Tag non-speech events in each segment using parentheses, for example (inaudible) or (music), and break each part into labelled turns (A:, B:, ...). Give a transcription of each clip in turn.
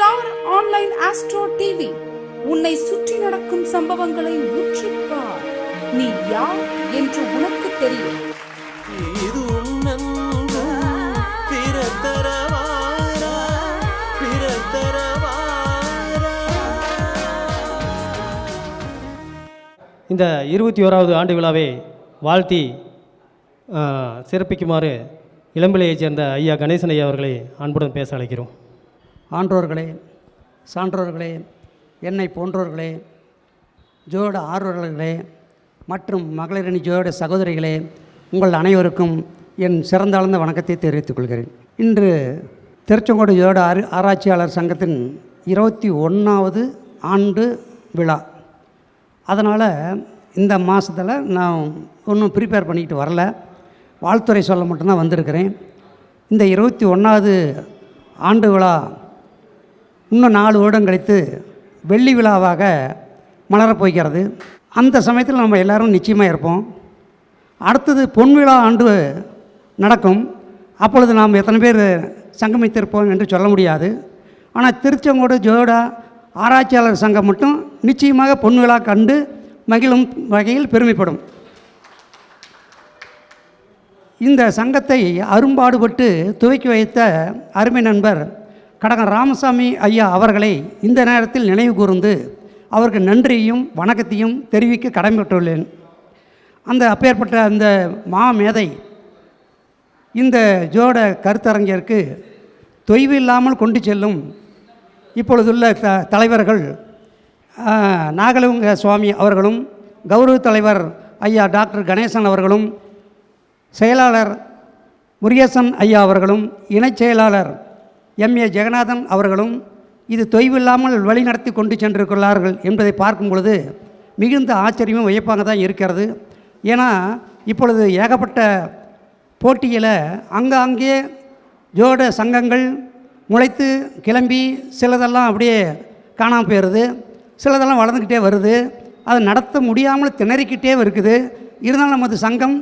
A: Star online astro TV. உன்னை சுற்றி நடக்கும் சம்பவங்களை உற்றுப்பார் நீ யார் என்று உனக்கு தெரியும்.
B: இது உன்னன்பு பிறத்தரவாரா பிறத்தரவாரா.
C: இந்த இருபத்தி ஓராவது ஆண்டு விழாவை வாழ்த்தி சிறப்பிக்குமாறு இளம்பிள்ளையைச் சேர்ந்த ஐயா கணேசன் ஐயா அவர்களை அன்புடன் பேச அழைக்கிறோம்.
D: ஆன்றோர்களே சான்றோர்களே என்னை போன்றோர்களே ஜோட ஆர்வலர்களே மற்றும் மகளிரணி ஜோட சகோதரிகளே உங்கள் அனைவருக்கும் என் சிறந்தாழ்ந்த வணக்கத்தை தெரிவித்துக் கொள்கிறேன். இன்று திருச்செங்கோடு ஜோட ஆறு ஆராய்ச்சியாளர் சங்கத்தின் இருபத்தி ஒன்றாவது ஆண்டு விழா. அதனால் இந்த மாதத்தில் நான் ஒன்றும் ப்ரிப்பேர் பண்ணிக்கிட்டு வரல. வாழ்த்துறை சொல்ல மட்டும்தான் வந்திருக்கிறேன். இந்த இருபத்தி ஒன்றாவது ஆண்டு விழா இன்னும் நாலு வருடம் கழித்து வெள்ளி விழாவாக மலரப் போய்கிறது அந்த சமயத்தில் நம்ம எல்லோரும் நிச்சயமாக இருப்போம். அடுத்தது பொன் விழா ஆண்டு நடக்கும். அப்பொழுது நாம் எத்தனை பேர் சங்கமித்திருப்போம் என்று சொல்ல முடியாது. ஆனால் திருச்செங்கோடு ஜோடா ஆராய்ச்சியாளர் சங்கம் மட்டும் நிச்சயமாக பொன் விழா கண்டு மகிழும் வகையில் பெருமைப்படும். இந்த சங்கத்தை அரும்பாடுபட்டு துவக்கி வைத்த அருமை நண்பர் கடகன் ராமசாமி ஐயா அவர்களை இந்த நேரத்தில் நினைவு கூர்ந்து அவருக்கு நன்றியையும் வணக்கத்தையும் தெரிவிக்க கடமைப்பட்டுள்ளேன். அந்த அப்பேற்பட்ட அந்த மாமேதை இந்த ஜோட கருத்தரங்கிற்கு தொய்வு இல்லாமல் கொண்டு செல்லும் இப்பொழுதுள்ள த தலைவர்கள் நாகலிங்க சுவாமி அவர்களும் கௌரவ தலைவர் ஐயா டாக்டர் கணேசன் அவர்களும் செயலாளர் முருகேசன் ஐயா அவர்களும் இணைச் செயலாளர் எம். ஏ. ஜெகநாதன் அவர்களும் இது தொய்வில்லாமல் வழிநடத்தி கொண்டு சென்றிருக்கிறார்கள் என்பதை பார்க்கும் பொழுது மிகுந்த ஆச்சரியமும் வியப்பாக தான் இருக்கிறது. ஏன்னா இப்பொழுது ஏகப்பட்ட போட்டியில் அங்கங்கே ஜோட சங்கங்கள் முளைத்து கிளம்பி சிலதெல்லாம் அப்படியே காணாமல் போயிடுது சிலதெல்லாம் வளர்ந்துக்கிட்டே வருது. அதை நடத்த முடியாமல் திணறிக்கிட்டே இருக்குது. இருந்தாலும் நமது சங்கம்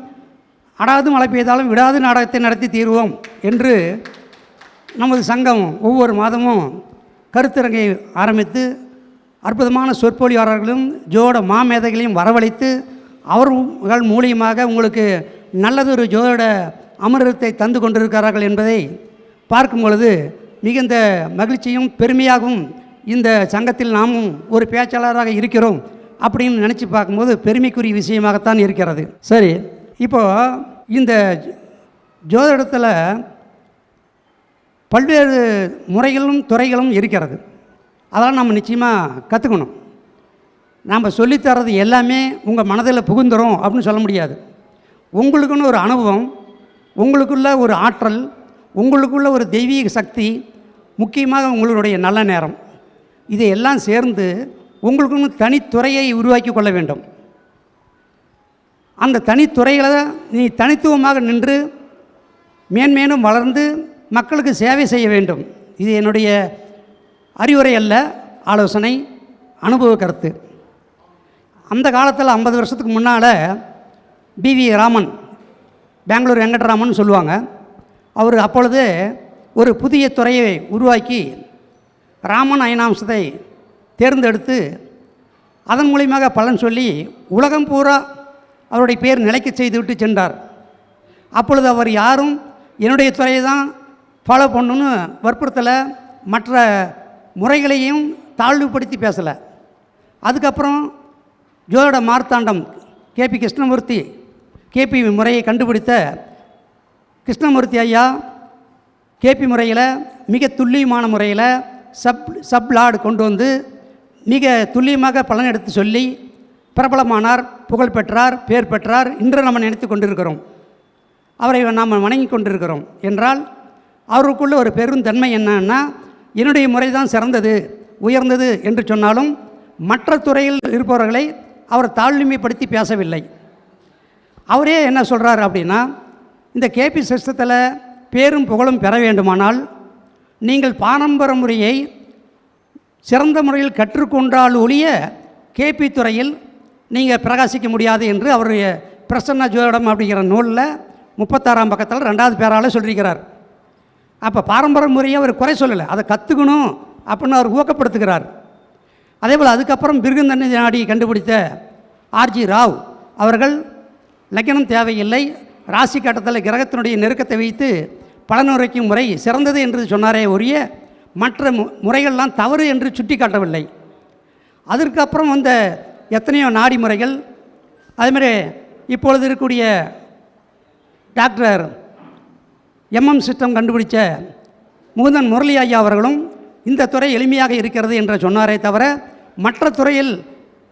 D: அடாது மழை பெய்தாலும் விடாது நாடகத்தை நடத்தி தீர்வோம் என்று நமது சங்கம் ஒவ்வொரு மாதமும் கருத்தரங்கை ஆரம்பித்து அற்புதமான சொற்பொழிவாளர்களும் ஜோட மாமேதைகளையும் வரவழைத்து அவர்கள் மூலியமாக உங்களுக்கு நல்லதொரு ஜோட அமரத்தை தந்து கொண்டிருக்கிறார்கள் என்பதை பார்க்கும் பொழுது மிகுந்த மகிழ்ச்சியும் பெருமையாகவும் இந்த சங்கத்தில் நாமும் ஒரு பேச்சாளராக இருக்கிறோம் அப்படின்னு நினச்சி பார்க்கும்போது பெருமைக்குரிய விஷயமாகத்தான் இருக்கிறது. சரி இப்போது இந்த ஜோதிடத்தில் பல்வேறு முறைகளும் துறைகளும் இருக்கிறது. அதெல்லாம் நம்ம நிச்சயமாக கற்றுக்கணும் நாம் சொல்லித்தரது எல்லாமே உங்கள் மனதில் புகுந்துரும் அப்படின்னு சொல்ல முடியாது. உங்களுக்குன்னு ஒரு அனுபவம் உங்களுக்குள்ள ஒரு ஆற்றல் உங்களுக்குள்ள ஒரு தெய்வீக சக்தி முக்கியமாக உங்களுடைய நல்ல நேரம். இதையெல்லாம் சேர்ந்து உங்களுக்குன்னு தனித்துறையை உருவாக்கி கொள்ள வேண்டும். அந்த தனித்துறைகளை நீ தனித்துவமாக நின்று மேன்மேலும் வளர்ந்து மக்களுக்கு சேவை செய்ய வேண்டும். இது என்னுடைய அறிவுரை அல்ல ஆலோசனை அனுபவ கருத்து. அந்த காலத்தில் ஐம்பது வருஷத்துக்கு முன்னால் பிவி ராமன் பெங்களூர் வெங்கட்ராமன் சொல்லுவாங்க. அவர் அப்பொழுது ஒரு புதிய துறையை உருவாக்கி ராமன் அயனாம்சத்தை தேர்ந்தெடுத்து அதன் மூலியமாக பலன் சொல்லி உலகம் பூரா அவருடைய பேர் நிலைக்க செய்துவிட்டு சென்றார். அப்பொழுது அவர் யாரும் என்னுடைய துறையை தான் ஃபாலோ பண்ணணும்னு வற்புறுத்தலை மற்ற முறைகளையும் தாழ்வுபடுத்தி பேசலை. அதுக்கப்புறம் ஜோதிட மார்த்தாண்டம் கேபி கிருஷ்ணமூர்த்தி கேபி முறையை கண்டுபிடித்த கிருஷ்ணமூர்த்தி ஐயா கேபி முறையில் மிக துல்லியமான முறையில் சப் சப் லார்டு கொண்டு வந்து மிக துல்லியமாக பலன் எடுத்து சொல்லி பிரபலமானார் புகழ் பெற்றார் பேர் பெற்றார் இன்று நம்ம நினைத்து கொண்டிருக்கிறோம். அவரை நாம் வணங்கி கொண்டிருக்கிறோம். என்றால் அவருக்குள்ள ஒரு பெருந்தன்மை என்னன்னா என்னுடைய முறை தான் சிறந்தது உயர்ந்தது என்று சொன்னாலும் மற்ற துறையில் இருப்பவர்களை அவர் தாழ்மைப்படுத்தி பேசவில்லை. அவரே என்ன சொல்கிறார் அப்படின்னா இந்த கேபி சிஸ்டத்தில் பேரும் புகழும் பெற வேண்டுமானால் நீங்கள் பாரம்பரிய முறையை சிறந்த முறையில் கற்றுக்கொண்டால் ஒழிய கேபி துறையில் நீங்கள் பிரகாசிக்க முடியாது என்று அவருடைய பிரசன்ன ஜோடம் அப்படிங்கிற நூலில் முப்பத்தாறாம் பக்கத்தில் ரெண்டாவது பேரால் சொல்லியிருக்கிறார். அப்போ பாரம்பரிய முறையை அவர் குறை சொல்லலை. அதை கற்றுக்கணும் அப்படின்னு அவர் ஊக்கப்படுத்துகிறார். அதே போல் அதுக்கப்புறம் பிருகந்தன்னை நாடி கண்டுபிடித்த ஆர்ஜி ராவ் அவர்கள் லக்கணம் தேவையில்லை. ராசி கட்டத்தில் கிரகத்தினுடைய நெருக்கத்தை வைத்து பலனுரைக்கும் முறை சிறந்தது என்று சொன்னாரே ஒழிய மற்ற மு- முறைகள்லாம் தவறு என்று சுட்டி காட்டவில்லை அதற்கப்புறம் வந்த எத்தனையோ நாடி முறைகள். அதேமாதிரி இப்பொழுது இருக்கக்கூடிய டாக்டர் எம்எம் சிஸ்டம் கண்டுபிடிச்ச முகுந்தன் முரளி ஐயா அவர்களும் இந்த துறை எளிமையாக இருக்கிறது என்று சொன்னாரே தவிர மற்ற துறையில்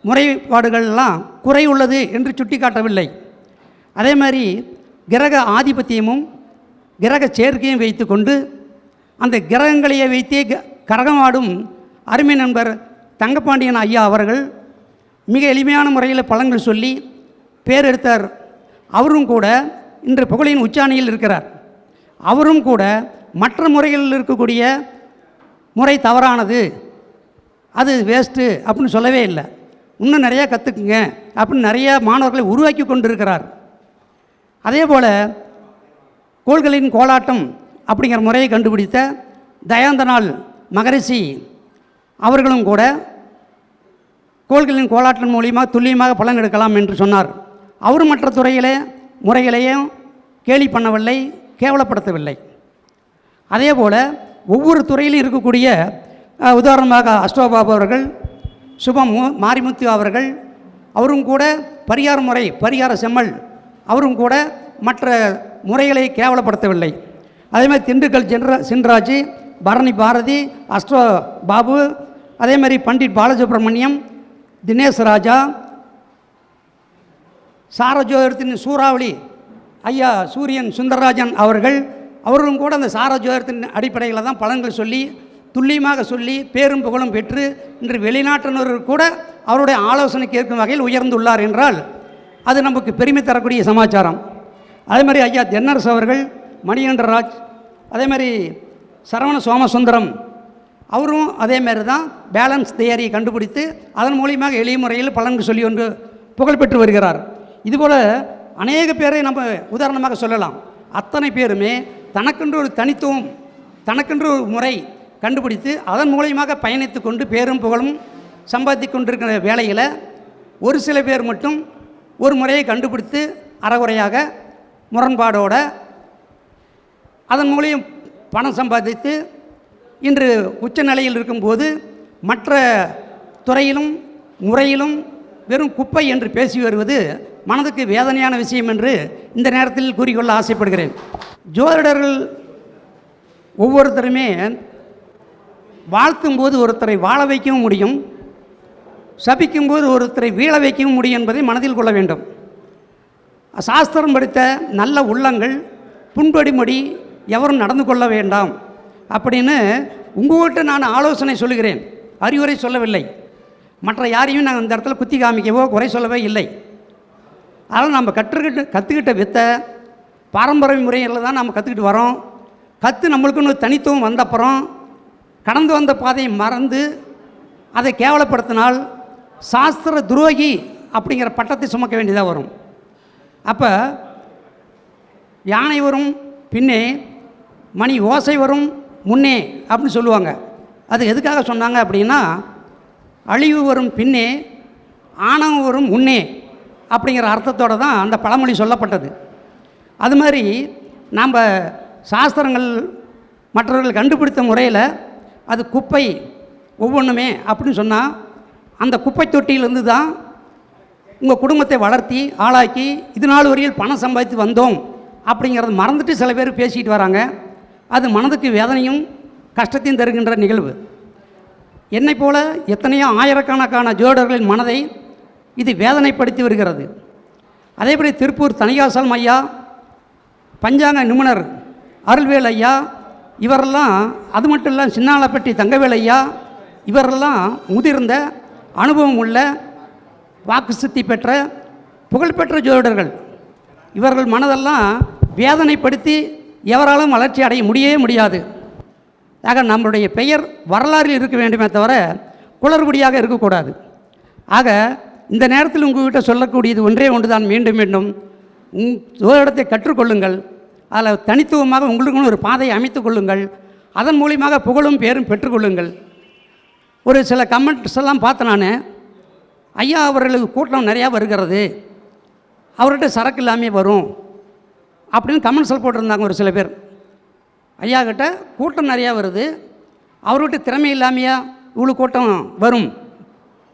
D: முறைப்பாடுகள்லாம் குறை உள்ளது என்று சுட்டிக்காட்டவில்லை. அதே மாதிரி கிரக ஆதிபத்தியமும் கிரக சேர்க்கையும் வைத்துக்கொண்டு அந்த கிரகங்களையே வைத்தே க- கரகமாடும் அருமை நண்பர் தங்கப்பாண்டியன் ஐயா அவர்கள் மிக எளிமையான முறையில் பலன்கள் சொல்லி பேர் எடுத்தார் அவரும் கூட இன்று புகழின் உச்சாணியில் இருக்கிறார். அவரும் கூட மற்ற முறைகளில் இருக்கக்கூடிய முறை தவறானது. அது வேஸ்ட்டு அப்படின்னு சொல்லவே இல்லை. இன்னும் நிறையா கற்றுக்குங்க அப்படின்னு நிறையா மாணவர்களை உருவாக்கி கொண்டிருக்கிறார். அதே போல் கோள்களின் கோலாட்டம் அப்படிங்கிற முறையை கண்டுபிடித்த தயாந்தனால் மகரிஷி அவர்களும் கூட கோள்களின் கோலாட்டம் மூலியமாக துல்லியமாக பலன் எடுக்கலாம் என்று சொன்னார். அவர் மற்ற துறையிலே முறைகளையும் கேலி பண்ணவில்லை. கேவலப்படுத்தவில்லை. அதே போல் ஒவ்வொரு துறையிலும் இருக்கக்கூடிய உதாரணமாக அஷ்டோபாபு அவர்கள் சுபம் மாரிமுத்து அவர்கள் அவரும் கூட பரிகார முறை பரிகார செம்மல் அவரும் கூட மற்ற முறைகளை கேவலப்படுத்தவில்லை. அதேமாதிரி திண்டுக்கல் சென்ற சின்ராஜ் பரணி பாரதி அஷ்டோ பாபு அதே மாதிரி பண்டிட் பாலசுப்ரமணியம் தினேஷ் ராஜா சாரஜோதரத்தின் சூறாவளி ஐயா சூரியன் சுந்தரராஜன் அவர்கள் அவர்களும் கூட அந்த சாரஜோதரத்தின் அடிப்படையில் தான் பலன்கள் சொல்லி துல்லியமாக சொல்லி பேரும் புகழும் பெற்று இன்று வெளிநாட்டினர் கூட அவருடைய ஆலோசனை கேட்கும் வகையில் உயர்ந்துள்ளார் என்றால் அது நமக்கு பெருமை தரக்கூடிய சமாச்சாரம். அதே மாதிரி ஐயா தென்னரசு அவர்கள் மணிகண்டராஜ் அதே மாதிரி சரவண சோமசுந்தரம் அவரும் அதே மாதிரி தான் பேலன்ஸ் தியரியை கண்டுபிடித்து அதன் மூலியமாக எளிய முறையில் பலன்கள் சொல்லி ஒன்று புகழ்பெற்று வருகிறார். இதுபோல் அநேக பேரை நம்ம உதாரணமாக சொல்லலாம். அத்தனை பேருமே தனக்கென்று ஒரு தனித்துவம் தனக்கென்று ஒரு முறை கண்டுபிடித்து அதன் மூலியமாக பயணித்து கொண்டு பேரும் புகழும் சம்பாதித்து கொண்டிருக்கிற வேலையில் ஒரு சில பேர் மட்டும் ஒரு முறையை கண்டுபிடித்து அறகுறையாக முரண்பாடோட அதன் மூலியம் பணம் சம்பாதித்து இன்று உச்ச நிலையில் இருக்கும்போது மற்ற துறையிலும் முறையிலும் வெறும் குப்பை என்று பேசி வருவது மனதுக்கு வேதனையான விஷயம் என்று இந்த நேரத்தில் கூறிக்கொள்ள ஆசைப்படுகிறேன். ஜோதிடர்கள் ஒவ்வொருத்தருமே வாழ்த்தும் போது ஒருத்தரை வாழ வைக்கவும் முடியும். சபிக்கும் போது ஒருத்தரை வீழ வைக்கவும் முடியும் என்பதை மனதில் கொள்ள வேண்டும். சாஸ்திரம் படித்த நல்ல உள்ளங்கள் புண்படிமடி எவரும் நடந்து கொள்ள வேண்டாம் அப்படின்னு உங்கள்கிட்ட நான் ஆலோசனை சொல்லுகிறேன். அறிவுரை சொல்லவில்லை. மற்ற யாரையும் நான் இந்த இடத்துல குத்தி காமிக்கவோ குறை சொல்லவே இல்லை. அதனால் நம்ம கற்றுக்கிட்டு கற்றுக்கிட்ட வித்தை பாரம்பரிய முறையில் தான் நம்ம கற்றுக்கிட்டு வரோம். கற்று நம்மளுக்குன்னு தனித்துவம் வந்தப்புறம் கடந்து வந்த பாதையை மறந்து அதை கேவலப்படுத்தினால் சாஸ்திர துரோகி அப்படிங்கிற பட்டத்தை சுமக்க வேண்டியதாக வரும். அப்போ யானை வரும் பின்னே மணி ஓசை வரும் முன்னே அப்படின்னு சொல்லுவாங்க. அது எதுக்காக சொன்னாங்க அப்படின்னா அழிவு வரும் பின்னே ஆணவம் வரும் முன்னே. அப்படிங்கிற அர்த்தத்தோடு தான் அந்த பழமொழி சொல்லப்பட்டது. அது மாதிரி நாம் சாஸ்திரங்கள் மற்றவர்கள் கண்டுபிடித்த முறையில் அது குப்பை ஒவ்வொன்றுமே அப்படின்னு சொன்னால் அந்த குப்பை தொட்டியிலிருந்து தான் உங்கள் குடும்பத்தை வளர்த்தி ஆளாக்கி இது நாள் வரையில் பணம் சம்பாதித்து வந்தோம் அப்படிங்கிறத மறந்துட்டு சில பேர் பேசிக்கிட்டு வராங்க. அது மனதுக்கு வேதனையும் கஷ்டத்தையும் தருகின்ற நிகழ்வு. என்னை போல எத்தனையோ ஆயிரக்கணக்கான ஜோடர்களின் மனதை இது வேதனைப்படுத்தி வருகிறது. அதேபடி திருப்பூர் தனியாசலம் ஐயா பஞ்சாங்க நிபுணர் அருள்வேல் ஐயா இவரெல்லாம் அது மட்டும் இல்லை சின்னாலப்பட்டி தங்கவேல் ஐயா இவரெல்லாம் முதிர்ந்த அனுபவம் உள்ள வாக்கு சித்தி பெற்ற புகழ்பெற்ற ஜோதிடர்கள். இவர்கள் மனதெல்லாம் வேதனைப்படுத்தி எவராலும் வளர்ச்சி அடைய முடியவே முடியாது. ஆக நம்மளுடைய பெயர் வரலாறில் இருக்க வேண்டுமே தவிர குளறுபடியாக இருக்கக்கூடாது. ஆக இந்த நேரத்தில் உங்கள்கிட்ட சொல்லக்கூடியது ஒன்றே ஒன்று தான் மீண்டும் மீண்டும் உங் ஜோதிடத்தை கற்றுக்கொள்ளுங்கள். அதில் தனித்துவமாக உங்களுக்குன்னு ஒரு பாதையை அமைத்துக் கொள்ளுங்கள். அதன் மூலியமாக புகழும் பேரும் பெற்றுக்கொள்ளுங்கள். ஒரு சில கமெண்ட்ஸ் எல்லாம் பார்த்தேன் நான். ஐயா அவர்களுக்கு கூட்டம் நிறையா வருகிறது. அவர்கிட்ட சரக்கு இல்லாமே வரும். அப்படின்னு கமெண்ட்ஸில் போட்டிருந்தாங்க ஒரு சில பேர். ஐயா கிட்ட கூட்டம் நிறையா வருது. அவர்கிட்ட திறமை இல்லாமையா இவ்வளோ கூட்டம் வரும்?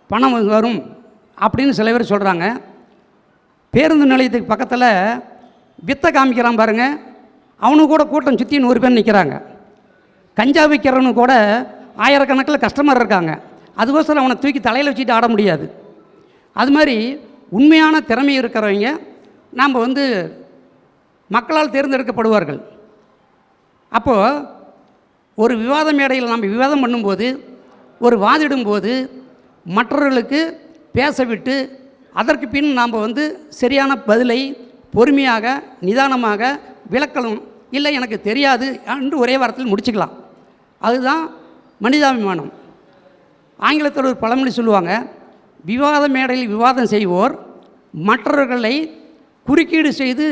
D: பணம் வரும். அப்படின்னு சில பேர் சொல்கிறாங்க பேருந்து நிலையத்துக்கு பக்கத்தில் வித்தை காமிக்கிறான் பாருங்கள் அவனு கூட கூட்டம் சுற்றி நூறு பேர் நிற்கிறாங்க கஞ்சா விற்கிறவனு கூட ஆயிரக்கணக்கில் கஸ்டமர் இருக்காங்க. அதுக்கோசரம் அவனை தூக்கி தலையில் வச்சுட்டு ஆட முடியாது. அது மாதிரி உண்மையான திறமை இருக்கிறவங்க நாம் வந்து மக்களால் தேர்ந்தெடுக்கப்படுவார்கள். அப்போது ஒரு விவாத மேடையில் நம்ம விவாதம் பண்ணும்போது ஒரு வாதிடும்போது மற்றவர்களுக்கு பேச விட்டு அதற்கு பின் நாம் வந்து சரியான பதிலை பொறுமையாக நிதானமாக விளக்கணும். இல்லை எனக்கு தெரியாது என்று ஒரே வாரத்தில் முடிச்சுக்கலாம். அதுதான் மனிதாபிமானம். ஆங்கிலத்தில் ஒரு பழமொழி சொல்லுவாங்க விவாத மேடையில் விவாதம் செய்வோர் மற்றவர்களை குறுக்கீடு செய்து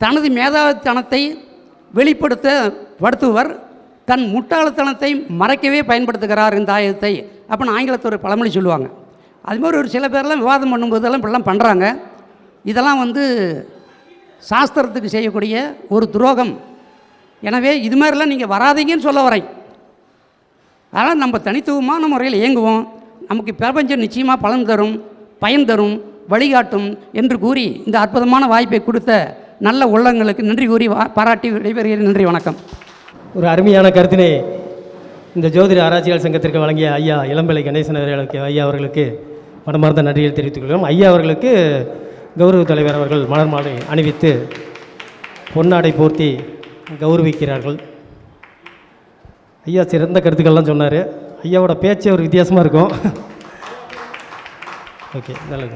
D: தனது மேதாவித்தனத்தை வெளிப்படுத்த படுத்துவர் தன் முட்டாள்தனத்தை மறைக்கவே பயன்படுத்துகிறார் இந்த ஆயுதத்தை அப்படின்னு ஆங்கிலத்தில் ஒரு பழமொழி சொல்லுவாங்க. அது மாதிரி ஒரு சில பேர்லாம் விவாதம் பண்ணும்போதெல்லாம் இப்படிலாம் பண்ணுறாங்க இதெல்லாம் வந்து சாஸ்திரத்துக்கு செய்யக்கூடிய ஒரு துரோகம். எனவே இது மாதிரிலாம் நீங்கள் வராதீங்கன்னு சொல்ல வரேன். அதனால் நம்ம தனித்துவமான முறையில் இயங்குவோம். நமக்கு பிரபஞ்சம் நிச்சயமாக பலன் தரும் பயன் தரும் வழிகாட்டும் என்று கூறி இந்த அற்புதமான வாய்ப்பை கொடுத்த நல்ல உள்ளங்களுக்கு நன்றி கூறி வா- பாராட்டி விடைபெறுகிறேன். நன்றி வணக்கம்.
C: ஒரு அருமையான கருத்தினை இந்த ஜோதிட ஆராய்ச்சியாளர் சங்கத்திற்கு வழங்கிய ஐயா இளம்பலை கணேசன் அவர்களுக்கு ஐயா அவர்களுக்கு மனமார்ந்த நன்றியை தெரிவித்துக் கொள்கிறோம். ஐயா அவர்களுக்கு கௌரவ தலைவர் அவர்கள் மலர் மாலை அணிவித்து பொன்னாடை போர்த்தி கௌரவிக்கிறார்கள். ஐயா சிறந்த கருத்துக்கள்லாம் சொன்னார். ஐயாவோட பேச்சே ஒரு வித்தியாசமாக இருக்கும். (laughs) ஓகே நல்லது.